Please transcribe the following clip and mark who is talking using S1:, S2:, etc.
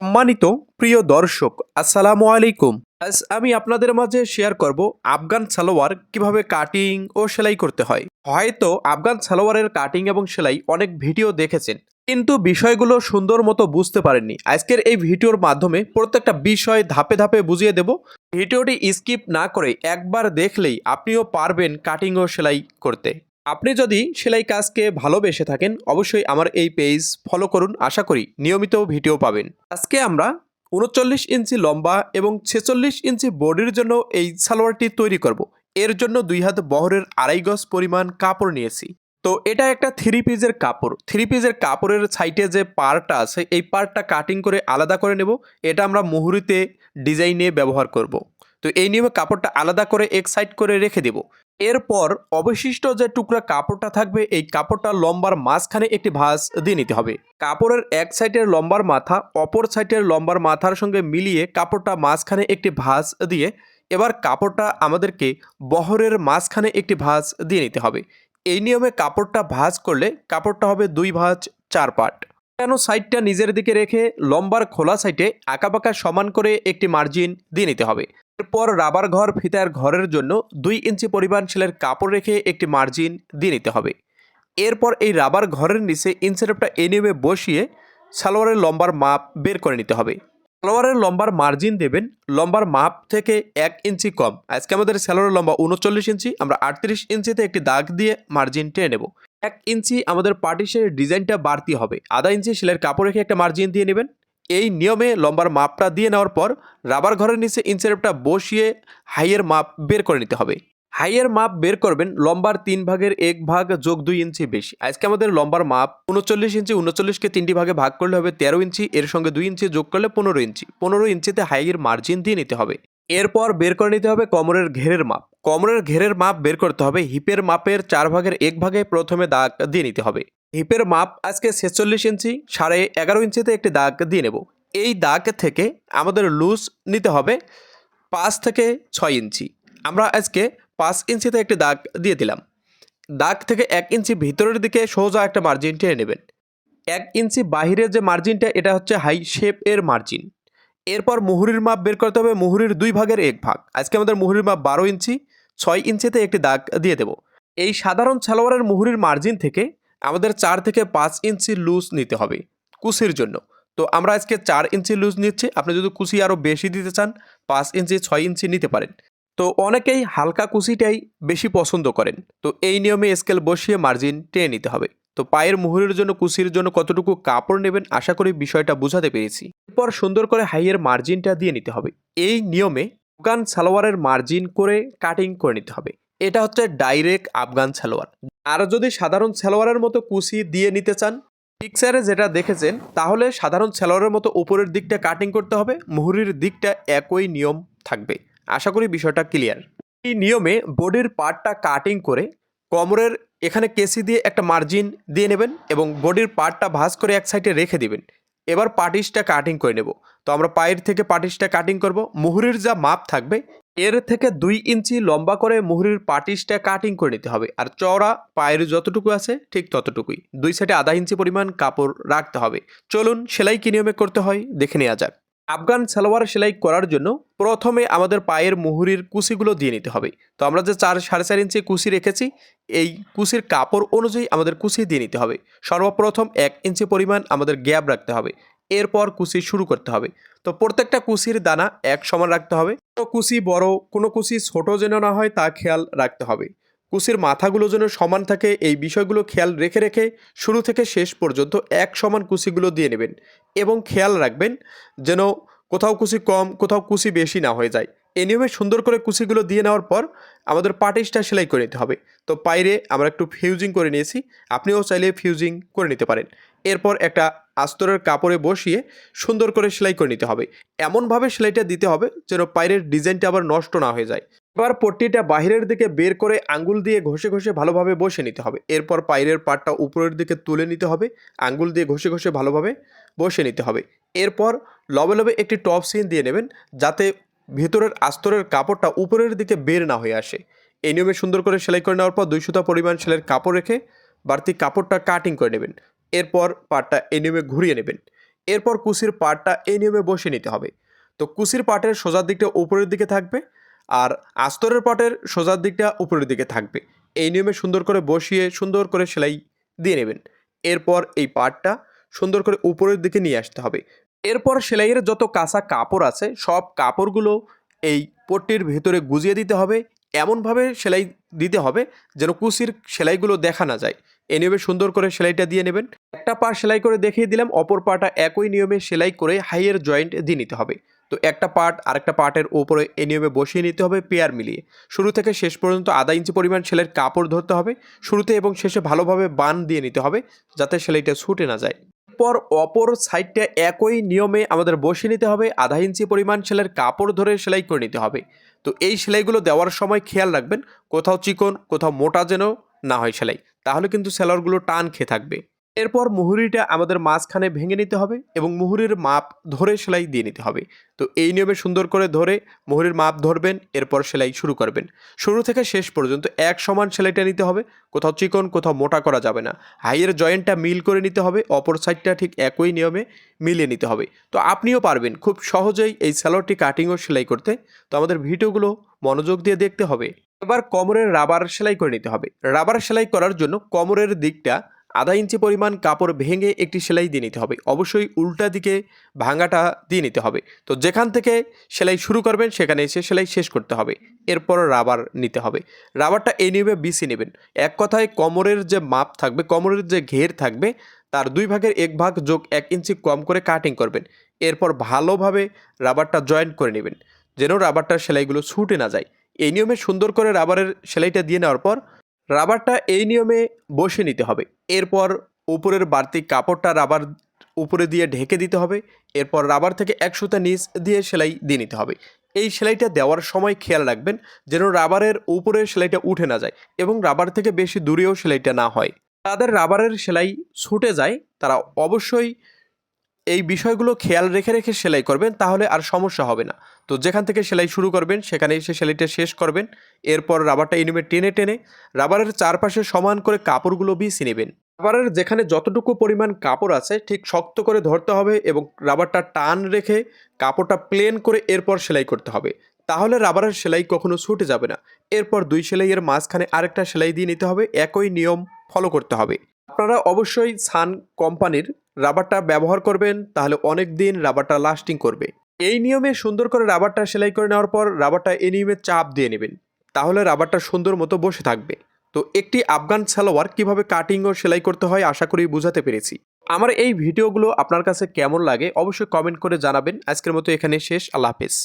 S1: সম্মানিত প্রিয় দর্শক, আসসালামু আলাইকুম। আজ আমি আপনাদের মাঝে শেয়ার করব আফগান সালোয়ার কীভাবে কাটিং ও সেলাই করতে হয়। হয়তো আফগান সালোয়ারের কাটিং এবং সেলাই অনেক ভিডিও দেখেছেন, কিন্তু বিষয়গুলো সুন্দর মতো বুঝতে পারেননি। আজকের এই ভিডিওর মাধ্যমে প্রত্যেকটা বিষয় ধাপে ধাপে বুঝিয়ে দেব। ভিডিওটি স্কিপ না করে একবার দেখলেই আপনিও পারবেন কাটিং ও সেলাই করতে। আপনি যদি সেলাই কাজকে ভালোবেসে থাকেন, অবশ্যই আমার এই পেজ ফলো করুন। আশা করি নিয়মিত ভিডিও পাবেন। আজকে আমরা উনচল্লিশ ইঞ্চি লম্বা এবং ছেচল্লিশ ইঞ্চি বডির জন্য এই সালোয়ারটি তৈরি করব। এর জন্য দুই হাত বহরের আড়াই গজ পরিমাণ কাপড় নিয়েছি। তো এটা একটা থ্রি পিজের কাপড়। থ্রি পিজের কাপড়ের সাইডে যে পার্টটা আছে, এই পার্টটা কাটিং করে আলাদা করে নেব। এটা আমরা মুহুরিতে ডিজাইনে ব্যবহার করব। তো এই নিয়মে কাপড়টা আলাদা করে এক সাইড করে রেখে দেব। এরপর অবশিষ্ট যে টুকরা কাপড়টা থাকবে, এই কাপড়টা লম্বার মাঝখানে একটি ভাঁজ দিয়ে নিতে হবে। কাপড়ের এক সাইডের লম্বার মাথা, অপর সাইডের লম্বার মাথার সঙ্গে মিলিয়ে কাপড়টা মাঝখানে একটি ভাঁজ দিয়ে, এবার কাপড়টা আমাদেরকে বহরের মাঝখানে একটি ভাঁজ দিয়ে নিতে হবে। এই নিয়মে কাপড়টা ভাঁজ করলে কাপড়টা হবে দুই ভাঁজ, চার পাট। কেন সাইডটা নিজের দিকে রেখে লম্বার খোলা সাইডে আঁকাবাঁকা সমান করে একটি মার্জিন দিয়ে নিতে হবে? এরপর রাবার ঘর ফিতার ঘরের জন্য দুই ইঞ্চি পরিমাণ সেলের কাপড় রেখে একটি মার্জিন দিয়ে নিতে হবে। এরপর এই রাবার ঘরের নিচে ইনসেটেপটা এ নিয়মে বসিয়ে সালোয়ারের লম্বার মাপ বের করে নিতে হবে। সালোয়ারের লম্বার মার্জিন দেবেন, লম্বার মাপ থেকে এক ইঞ্চি কম। আজকে আমাদের সালোয়ারের লম্বা উনচল্লিশ ইঞ্চি, আমরা আটত্রিশ ইঞ্চিতে একটি দাগ দিয়ে মার্জিন টেনে নেব। এক ইঞ্চি আমাদের পার্টিশের ডিজাইনটা বাড়তি হবে। আধা ইঞ্চি সেলের কাপড় রেখে একটা মার্জিন দিয়ে নেবেন। এই নিয়মে লম্বার মাপটা দিয়ে নেওয়ার পর রাবার ঘরের নিচে ইনসেরেপটা বসিয়ে হাইয়ের মাপ বের করে নিতে হবে। হাইয়ের মাপ বের করবেন লম্বার তিন ভাগের এক ভাগ যোগ দুই ইঞ্চি বেশি। আজকে আমাদের লম্বার মাপ উনচল্লিশ ইঞ্চি, উনচল্লিশকে তিনটি ভাগে ভাগ করলে হবে তেরো ইঞ্চি, এর সঙ্গে দুই ইঞ্চি যোগ করলে পনেরো ইঞ্চি। পনেরো ইঞ্চিতে হাইয়ের মার্জিন দিয়ে নিতে হবে। এরপর বের করে নিতে হবে কোমরের ঘেরের মাপ। কোমরের ঘেরের মাপ বের করতে হবে, হিপের মাপের চার ভাগের এক ভাগে প্রথমে দাগ দিয়ে নিতে হবে। হিপের মাপ আজকে ছেচল্লিশ ইঞ্চি, সাড়ে এগারো ইঞ্চিতে একটি দাগ দিয়ে নেব। এই দাগ থেকে আমাদের লুজ নিতে হবে পাঁচ থেকে ছয় ইঞ্চি। আমরা আজকে পাঁচ ইঞ্চিতে একটি দাগ দিয়ে দিলাম। দাগ থেকে এক ইঞ্চি ভিতরের দিকে সোজা একটা মার্জিন টেনে নেবেন। এক ইঞ্চি বাহিরের যে মার্জিনটা এটা হচ্ছে হাই শেপ এর মার্জিন এরপর মুহুরির মাপ বের করতে হবে, মুহুরির দুই ভাগের এক ভাগ। আজকে আমাদের মুহুরির মাপ বারো ইঞ্চি, ছয় ইঞ্চিতে একটি দাগ দিয়ে দেব। এই সাধারণ সালোয়ারের মুহুরির মার্জিন থেকে আমাদের চার থেকে পাঁচ ইঞ্চি লুজ নিতে হবে কুসির জন্য। তো আমরা আজকে চার ইঞ্চি লুজ নিচ্ছি। আপনি যদি কুচি আরও বেশি দিতে চান, পাঁচ ইঞ্চি, ছয় ইঞ্চি নিতে পারেন। তো অনেকেই হালকা কুচিটাই বেশি পছন্দ করেন। তো এই নিয়মে স্কেল বসিয়ে মার্জিন টেনে নিতে হবে। তো পায়ের মুহুরের জন্য কুচির জন্য কতটুকু কাপড় নেবেন, আশা করি বিষয়টা বোঝাতে পেরেছি। এরপর সুন্দর করে হাইয়ের মার্জিনটা দিয়ে নিতে হবে। এই নিয়মে আফগান সালোয়ারের মার্জিন করে কাটিং করে নিতে হবে। এটা হচ্ছে ডাইরেক্ট আফগান সালোয়ার। আর যদি সাধারণ সালোয়ারের মতো কুচি দিয়ে নিতে চান পিকচারে যেটা দেখেছেন, তাহলে সাধারণ সালোয়ারের মতো উপরের দিকটা কাটিং করতে হবে, মুহুরির দিকটা একই নিয়ম থাকবে। আশা করি বিষয়টা ক্লিয়ার এই নিয়মে বডির পার্টটা কাটিং করে কোমরের এখানে কেসি দিয়ে একটা মার্জিন দিয়ে নেবেন এবং বডির পার্টটা ভাঁজ করে এক সাইডে রেখে দিবেন। এবার পাটিসটা কাটিং করে নেব। তো আমরা পায়ের থেকে পাটিসটা কাটিং করব। মুহুরির যা মাপ থাকবে এর থেকে দুই ইঞ্চি লম্বা করে মুহুরির পাটিসটা কাটিং করে নিতে হবে। আর চওড়া পায়ের যতটুকু আছে ঠিক ততটুকুই। দুই সাইডে আধা ইঞ্চি পরিমাণ কাপড় রাখতে হবে। চলুন সেলাই কি নিয়মে করতে হয় দেখে নেওয়া যাক। আফগান সালোয়ার সেলাই করার জন্য প্রথমে আমাদের পায়ের মুহুরির কুচিগুলো দিয়ে নিতে হবে। তো আমরা যে চার সাড়ে চার ইঞ্চি কুচি রেখেছি, এই কুচির কাপড় অনুযায়ী আমাদের কুচি দিয়ে নিতে হবে। সর্বপ্রথম এক ইঞ্চি পরিমাণ আমাদের গ্যাপ রাখতে হবে। এরপর কুচি শুরু করতে হবে। তো প্রত্যেকটা কুচির দানা এক সমান রাখতে হবে। কোনো কুচি বড়, কোনো কুচি ছোট যেন না হয় তা খেয়াল রাখতে হবে। কুচির মাথাগুলো যেন সমান থাকে, এই বিষয়গুলো খেয়াল রেখে রেখে শুরু থেকে শেষ পর্যন্ত এক সমান কুচিগুলো দিয়ে নেবেন এবং খেয়াল রাখবেন যেন কোথাও কুচি কম, কোথাও কুচি বেশি না হয়ে যায়। এই নিয়মে সুন্দর করে কুচিগুলো দিয়ে নেওয়ার পর আমাদের পাটিসটা সেলাই করে নিতে হবে। তো পাইরে আমরা একটু ফিউজিং করে নিয়েছি। আপনিও চাইলে ফিউজিং করে নিতে পারেন। এরপর একটা আস্তরের কাপড়ে বসিয়ে সুন্দর করে সেলাই করে নিতে হবে। এমনভাবে সেলাইটা দিতে হবে যেন পায়ের ডিজাইনটা আবার নষ্ট না হয়ে যায়। এবার পট্টিটা বাহিরের দিকে বের করে আঙ্গুল দিয়ে ঘষে ঘষে ভালোভাবে বসে নিতে হবে। এরপর পায়ের পাটটা উপরের দিকে তুলে নিতে হবে। আঙ্গুল দিয়ে ঘষে ঘষে ভালোভাবে বসে নিতে হবে। এরপর লবে লবে একটি টপ সিন দিয়ে নেবেন যাতে ভেতরের আস্তরের কাপড়টা উপরের দিকে বের না হয়ে আসে। এই নিয়মে সুন্দর করে সেলাই করে নেওয়ার পর দুই সুতা পরিমাণ সেলাইয়ের কাপড় রেখে বাড়তি কাপড়টা কাটিং করে নেবেন। এরপর পাটটা এই নিয়মে ঘুরিয়ে নেবেন। এরপর কুচির পাটটা এই নিয়মে বসে নিতে হবে। তো কুচির পাটের সোজার দিকটা উপরের দিকে থাকবে আর আস্তরের পাটের সোজার দিকটা উপরের দিকে থাকবে। এই নিয়মে সুন্দর করে বসিয়ে সুন্দর করে সেলাই দিয়ে নেবেন। এরপর এই পাটটা সুন্দর করে উপরের দিকে নিয়ে আসতে হবে। এরপর সেলাইয়ের যত কাঁচা কাপড় আছে, সব কাপড়গুলো এই পট্টির ভেতরে গুজিয়ে দিতে হবে। এমনভাবে সেলাই দিতে হবে যেন কুচির সেলাইগুলো দেখা না যায়। এই নিয়মে সুন্দর করে সেলাইটা দিয়ে নেবেন। একটা পা সেলাই করে দেখিয়ে দিলাম, অপর পাটা একই নিয়মে সেলাই করে হাইয়ের জয়েন্ট দিয়ে নিতে হবে। তো একটা পার্ট আরেকটা পার্টের উপরে এই নিয়মে বসিয়ে নিতে হবে পেয়ার মিলিয়ে। শুরু থেকে শেষ পর্যন্ত আধা ইঞ্চি পরিমাণ সেলাইয়ের কাপড় ধরতে হবে। শুরুতে এবং শেষে ভালোভাবে বান দিয়ে নিতে হবে, যাতে সেলাইটা ছুটে না যায়। পর অপর সাইডটা একই নিয়মে আমাদের বসিয়ে নিতে হবে, আধা ইঞ্চি পরিমাণ সেলাইয়ের কাপড় ধরে সেলাই করে নিতে হবে। তো এই সেলাইগুলো দেওয়ার সময় খেয়াল রাখবেন, কোথাও চিকন, কোথাও মোটা যেন না হয় সেলাই, তাহলে কিন্তু সেলারগুলো টান খেয়ে থাকবে। এরপর মুহুরিটা আমাদের মাঝখানে ভেঙে নিতে হবে এবং মুহুরির মাপ ধরে সেলাই দিয়ে নিতে হবে। তো এই নিয়মে সুন্দর করে ধরে মুহুরির মাপ ধরবেন, এরপর সেলাই শুরু করবেন। শুরু থেকে শেষ পর্যন্ত এক সমান সেলাইটা নিতে হবে, কোথাও চিকন, কোথাও মোটা করা যাবে না। হাইয়ের জয়েন্টটা মিল করে নিতে হবে, অপর সাইডটা ঠিক একই নিয়মে মিলিয়ে নিতে হবে। তো আপনিও পারবেন খুব সহজেই এই স্যালোয়ারটি কাটিং ও সেলাই করতে। তো আমাদের ভিডিওগুলো মনোযোগ দিয়ে দেখতে হবে। এবার কোমরের রাবার সেলাই করে নিতে হবে। রাবার সেলাই করার জন্য কোমরের দিকটা আধা ইঞ্চি পরিমাণ কাপড় ভেঙে একটি সেলাই দিয়ে নিতে হবে। অবশ্যই উল্টা দিকে ভাঙাটা দিয়ে নিতে হবে। তো যেখান থেকে সেলাই শুরু করবেন, সেখানে এসে সেলাই শেষ করতে হবে। এরপর রাবার নিতে হবে। রাবারটা এই নিয়মে বিসি নেবেন। এক কথায় কোমরের যে মাপ থাকবে, কোমরের যে ঘের থাকবে, তার দুই ভাগের এক ভাগ যোগ এক ইঞ্চি কম করে কাটিং করবেন। এরপর ভালোভাবে রাবারটা জয়েন্ট করে নেবেন। যেন রাবারটার সেলাইগুলো ছুটে না যায়। এই নিয়মে সুন্দর করে রাবারের সেলাইটা দিয়ে নেওয়ার পর রাবারটা এই নিয়মে বসে নিতে হবে। এরপর উপরের বাড়তি কাপড়টা রাবার উপরে দিয়ে ঢেকে দিতে হবে। এরপর রাবার থেকে এক সুতা নিচ দিয়ে সেলাই দিয়ে নিতে হবে। এই সেলাইটা দেওয়ার সময় খেয়াল রাখবেন যেন রাবারের উপরের সেলাইটা উঠে না যায় এবং রাবার থেকে বেশি দূরেও সেলাইটা না হয়। তাদের রাবারের সেলাই ছুটে যায়, তারা অবশ্যই এই বিষয়গুলো খেয়াল রেখে রেখে সেলাই করবেন, তাহলে আর সমস্যা হবে না। তো যেখান থেকে সেলাই শুরু করবেন সেখানে এসে সেলাইটা শেষ করবেন। এরপর রাবারটা ইনিমে টেনে টেনে রাবারের চারপাশে সমান করে কাপড়গুলো বিছি নেবেন। রাবারের যেখানে যতটুকু পরিমাণ কাপড় আছে, ঠিক শক্ত করে ধরতে হবে এবং রাবারটা টান রেখে কাপড়টা প্লেন করে এরপর সেলাই করতে হবে। তাহলে রাবারের সেলাই কখনো ছুটে যাবে না। এরপর দুই সেলাইয়ের মাঝখানে আরেকটা সেলাই দিয়ে নিতে হবে। একই নিয়ম ফলো করতে হবে। আপনারা অবশ্যই সান কোম্পানির রাবারটা ব্যবহার করবেন, তাহলে অনেক দিন রাবারটা লাস্টিং করবে। এই নিয়মে সুন্দর করে রাবারটা সেলাই করে নেওয়ার পর রাবারটা এই নিয়মে চাপ দিয়ে নেবেন। তাহলে রাবারটা সুন্দর মতো বসে থাকবে। তো একটি আফগান সালোয়ার কীভাবে কাটিং ও সেলাই করতে হয় আশা করি বুঝাতে পেরেছি। আমার এই ভিডিওগুলো আপনার কাছে কেমন লাগে অবশ্যই কমেন্ট করে জানাবেন। আজকের মতো এখানে শেষ। আল্লাহ হাফেজ।